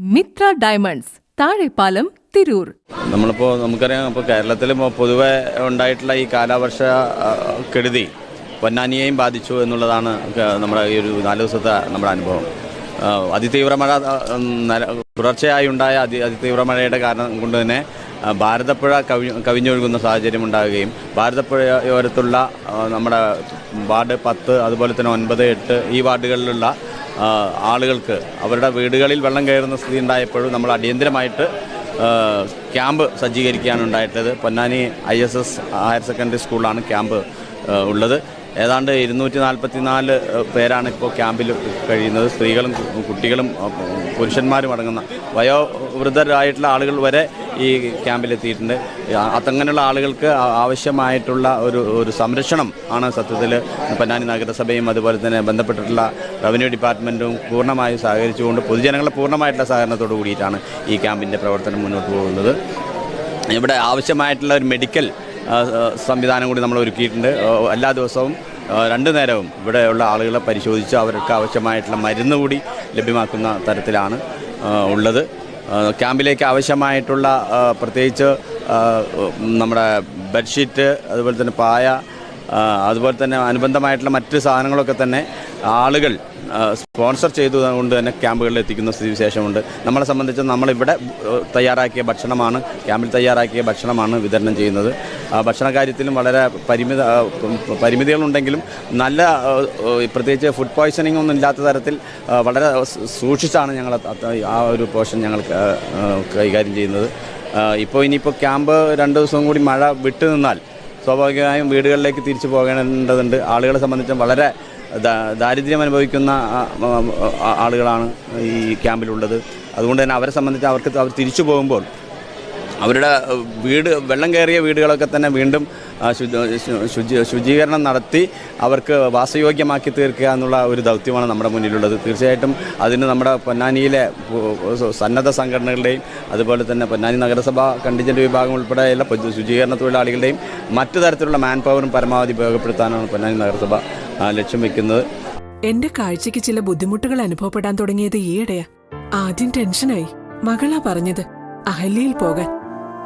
Mitra diamonds Thazhepalam Tirur. നമ്മളിപ്പോ നമുക്കറിയാം ഇപ്പോൾ കേരളത്തിൽ പൊതുവെ ഉണ്ടായിട്ടുള്ള ഈ കാലാവർഷ കെടുതി പൊന്നാനിയെയും ബാധിച്ചു എന്നുള്ളതാണ് നമ്മുടെ ഈ ഒരു നാല് ദിവസത്തെ നമ്മുടെ അനുഭവം. അതിതീവ്ര മഴ തുടർച്ചയായി ഉണ്ടായ അതി അതിതീവ്ര മഴയുടെ കാരണം കൊണ്ട് തന്നെ ഭാരതപ്പുഴ കവി കവിഞ്ഞൊഴുകുന്ന സാഹചര്യം ഉണ്ടാകുകയും ഭാരതപ്പുഴയോരത്തുള്ള നമ്മുടെ വാർഡ് പത്ത് അതുപോലെ തന്നെ ഒൻപത് എട്ട് ഈ വാർഡുകളിലുള്ള ആളുകൾക്ക് അവരുടെ വീടുകളിൽ വെള്ളം കയറുന്ന സ്ഥിതി ഉണ്ടായപ്പോഴും നമ്മൾ അടിയന്തരമായിട്ട് ക്യാമ്പ് സജ്ജീകരിക്കുകയാണ് ഉണ്ടായിട്ടുള്ളത്. Ponnani I S S higher secondary സ്കൂളിലാണ് ക്യാമ്പ് ഉള്ളത്. ഏതാണ്ട് ഇരുന്നൂറ്റി നാൽപ്പത്തി നാല് പേരാണ് ഇപ്പോൾ ക്യാമ്പിൽ കഴിയുന്നത്. സ്ത്രീകളും കുട്ടികളും പുരുഷന്മാരും അടങ്ങുന്ന വയോവൃദ്ധരായിട്ടുള്ള ആളുകൾ വരെ ഈ ക്യാമ്പിലെത്തിയിട്ടുണ്ട് അതങ്ങനെയുള്ള ആളുകൾക്ക് ആവശ്യമായിട്ടുള്ള ഒരു ഒരു സംരക്ഷണം ആണ് സത്യത്തിൽ പൊന്നാനി നഗരസഭയും അതുപോലെ തന്നെ ബന്ധപ്പെട്ടിട്ടുള്ള റവന്യൂ ഡിപ്പാർട്ട്മെന്റും പൂർണമായും സഹകരിച്ചുകൊണ്ട് പൊതുജനങ്ങളെ പൂർണമായിട്ടുള്ള സഹകരണത്തോടു കൂടിയിട്ടാണ് ഈ ക്യാമ്പിന്റെ പ്രവർത്തനം മുന്നോട്ട് പോകുന്നത്. ഇവിടെ ആവശ്യമായിട്ടുള്ള ഒരു മെഡിക്കൽ സംവിധാനം കൂടി നമ്മൾ ഒരുക്കിയിട്ടുണ്ട്. എല്ലാ ദിവസവും രണ്ട് നേരവും ഇവിടെയുള്ള ആളുകളെ പരിശോധിച്ച് അവർക്ക് ആവശ്യമായിട്ടുള്ള മരുന്ന് കൂടി ലഭ്യമാക്കുന്ന തരത്തിലാണ് ഉള്ളത്. ക്യാമ്പിലേക്ക് ആവശ്യമായിട്ടുള്ള പ്രത്യേകിച്ച് നമ്മുടെ ബെഡ്ഷീറ്റ് അതുപോലെ തന്നെ പായ അതുപോലെ തന്നെ അനുബന്ധമായിട്ടുള്ള മറ്റ് സാധനങ്ങളൊക്കെ തന്നെ ആളുകൾ സ്പോൺസർ ചെയ്തുകൊണ്ട് തന്നെ ക്യാമ്പുകളിൽ എത്തിക്കുന്ന സ്ഥിതിവിശേഷമുണ്ട്. നമ്മളെ സംബന്ധിച്ച് നമ്മളിവിടെ തയ്യാറാക്കിയ ഭക്ഷണമാണ് ക്യാമ്പിൽ തയ്യാറാക്കിയ ഭക്ഷണമാണ് വിതരണം ചെയ്യുന്നത്. ഭക്ഷണ കാര്യത്തിലും വളരെ പരിമിത പരിമിതികളുണ്ടെങ്കിലും നല്ല പ്രത്യേകിച്ച് ഫുഡ് പോയ്സണിംഗ് ഒന്നും ഇല്ലാത്ത തരത്തിൽ വളരെ സൂക്ഷിച്ചാണ് ഞങ്ങൾ ആ ഒരു പോർഷൻ ഞങ്ങൾ കൈകാര്യം ചെയ്യുന്നത്. ഇപ്പോൾ ഇനിയിപ്പോൾ ക്യാമ്പ് രണ്ട് ദിവസം കൂടി മഴ വിട്ടു നിന്നാൽ സ്വാഭാവികമായും വീടുകളിലേക്ക് തിരിച്ചു പോകേണ്ടതുണ്ട്. ആളുകളെ സംബന്ധിച്ച് വളരെ ദാരിദ്ര്യം അനുഭവിക്കുന്ന ആളുകളാണ് ഈ ക്യാമ്പിലുള്ളത്. അതുകൊണ്ട് തന്നെ അവരെ സംബന്ധിച്ച് അവർക്ക് അവർ തിരിച്ചു പോകുമ്പോൾ അവരുടെ വീട് വെള്ളം കയറിയ വീടുകളൊക്കെ തന്നെ വീണ്ടും ശുചി- ശുചീകരണം നടത്തി അവർക്ക് വാസയോഗ്യമാക്കി തീർക്കുക എന്നുള്ള ഒരു ദൗത്യമാണ് നമ്മുടെ മുന്നിലുള്ളത്. തീർച്ചയായിട്ടും അതിന് നമ്മുടെ പൊന്നാനിയിലെ സന്നദ്ധ സംഘടനകളുടെയും അതുപോലെ തന്നെ പൊന്നാനി നഗരസഭ കണ്ടിജന്റ് വിഭാഗം ഉൾപ്പെടെയുള്ള ശുചീകരണ തൊഴിലാളികളുടെയും മറ്റു തരത്തിലുള്ള മാൻ പവറും പരമാവധി ഉപയോഗപ്പെടുത്താനാണ് പൊന്നാനി നഗരസഭ ലക്ഷ്യം വെക്കുന്നത്. എന്റെ കാഴ്ചയ്ക്ക് ചില ബുദ്ധിമുട്ടുകൾ അനുഭവപ്പെടാൻ തുടങ്ങിയത് ഈയിടെയാ. ആദ്യം ടെൻഷനായി മകളാ പറഞ്ഞത് അഹല്യയിൽ പോകാൻ.